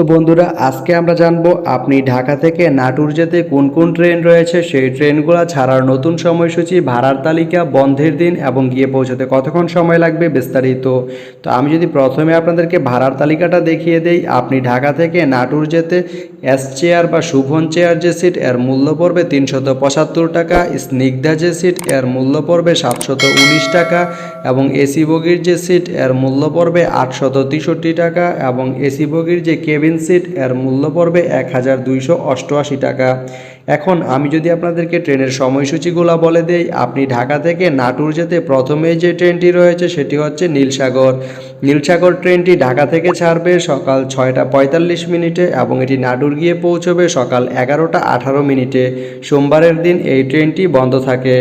তো বন্ধুরা, আজকে আমরা জানব আপনি ঢাকা থেকে নাটুর যেতে কোন কোন ট্রেন রয়েছে? সেই ট্রেনগুলো ছাড়ার নতুন সময়সূচি, ভাড়ার তালিকা, বন্ধের দিন এবং গিয়ে পৌঁছতে কতক্ষণ সময় লাগবে বিস্তারিত। তো আমি যদি প্রথমে আপনাদেরকে ভাড়ার তালিকাটা দেখিয়ে দেই, আপনি ঢাকা থেকে নাটুর যেতে এস চেয়ার বা শুভন চেয়ার যে সিট, এর মূল্য পড়বে তিনশত পঁচাত্তর টাকা, স্নিগ্ধা যে সিট, এর মূল্য পড়বে সাতশত উনিশ টাকা এবং এসি বগির যে সিট, এর মূল্য পড়বে আটশত তেষট্টি টাকা এবং এসি বগির যে কেবিন সিট এর মূল্য পড়বে এক হাজার দুইশো অষ্টআশি টাকা। এখন আমি যদি আপনাদেরকে ট্রেনের সময়সূচিগুলো বলে দেই, আপনি ঢাকা থেকে নাটুর যেতে প্রথমে যে ট্রেনটি রয়েছে সেটি হচ্ছে নীলসাগর। নীলসাগর ট্রেনটি ঢাকা থেকে ছাড়বে সকাল ছয়টা পঁয়তাল্লিশ মিনিটে এবং এটি নাটুর গিয়ে পৌঁছবে সকাল এগারোটা আঠারো মিনিটে। সোমবারের দিন এই ট্রেনটি বন্ধ থাকে।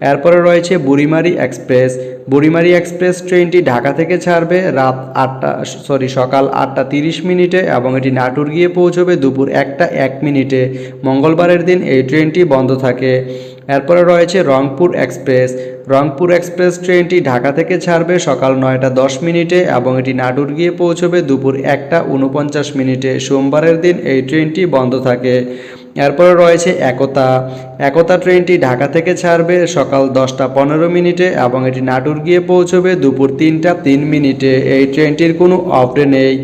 এরপরে রয়েছে বুড়িমারি এক্সপ্রেস। বুড়িমারি এক্সপ্রেস ট্রেনটি ঢাকা থেকে ছাড়বে রাত আটটা, সরি, সকাল আটটা তিরিশ মিনিটে এবং এটি নাটুর গিয়ে পৌঁছবে দুপুর একটা এক মিনিটে। মঙ্গলবারের দিন এই ট্রেনটি বন্ধ থাকে। এরপরে রয়েছে রংপুর এক্সপ্রেস। রংপুর এক্সপ্রেস ট্রেনটি ঢাকা থেকে ছাড়বে সকাল নয়টা দশ মিনিটে এবং এটি নাটুর গিয়ে পৌঁছবে দুপুর একটা উনপঞ্চাশ মিনিটে। সোমবারের দিন এই ট্রেনটি বন্ধ থাকে। এরপরে রয়েছে একতা। একতা ট্রেনটি ঢাকা থেকে ছাড়বে সকাল দশটা পনেরো মিনিটে এবং এটি নাটুর গিয়ে পৌঁছবে দুপুর তিনটা তিন মিনিটে। এই ট্রেনটির কোনো অফডে নেই।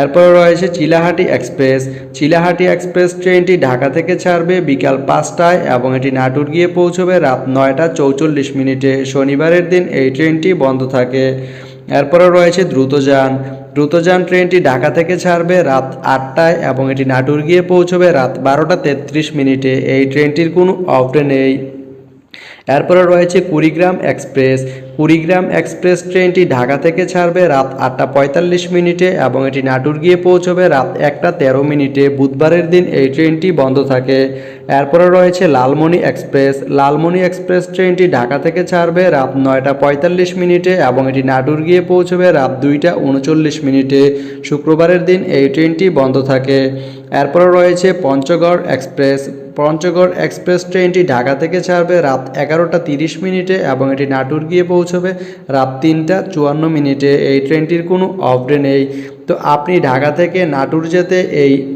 এরপরে রয়েছে চিলাহাটি এক্সপ্রেস। চিলাহাটি এক্সপ্রেস ট্রেনটি ঢাকা থেকে ছাড়বে বিকাল পাঁচটায় এবং এটি নাটুর গিয়ে পৌঁছবে রাত নয়টা চৌচল্লিশ মিনিটে। শনিবারের দিন এই ট্রেনটি বন্ধ থাকে। এরপরে রয়েছে দ্রুতযান। দ্রুতযান ট্রেনটি ঢাকা থেকে ছাড়বে রাত আটটায় এবং এটি নাটুর গিয়ে পৌঁছবে রাত বারোটা তেত্রিশ মিনিটে। এই ট্রেনটির কোনো অফডে নেই। এরপরে রয়েছে কুড়িগ্রাম এক্সপ্রেস। কুড়িগ্রাম এক্সপ্রেস ট্রেনটি ঢাকা থেকে ছাড়বে রাত আটটা পঁয়তাল্লিশ মিনিটে এবং এটি নাটুর গিয়ে পৌঁছবে রাত একটা তেরো মিনিটে। বুধবারের দিন এই ট্রেনটি বন্ধ থাকে। এরপরে রয়েছে লালমনি এক্সপ্রেস। লালমনি এক্সপ্রেস ট্রেনটি ঢাকা থেকে ছাড়বে রাত নয়টা পঁয়তাল্লিশ মিনিটে এবং এটি নাটুর গিয়ে পৌঁছবে রাত দুইটা উনচল্লিশ মিনিটে। শুক্রবারের দিন এই ট্রেনটি বন্ধ থাকে। এরপরে রয়েছে পঞ্চগড় এক্সপ্রেস। পঞ্চগড় এক্সপ্রেস ট্রেনটি ঢাকা থেকে ছাড়বে রাত এগারোটা তিরিশ মিনিটে এবং এটি নাটুর গিয়ে পৌঁছবে রাত তিনটা চুয়ান্ন মিনিটে। এই ট্রেনটির কোনো অফডে নেই। তো আপনি ঢাকা থেকে নাটুর যেতে এই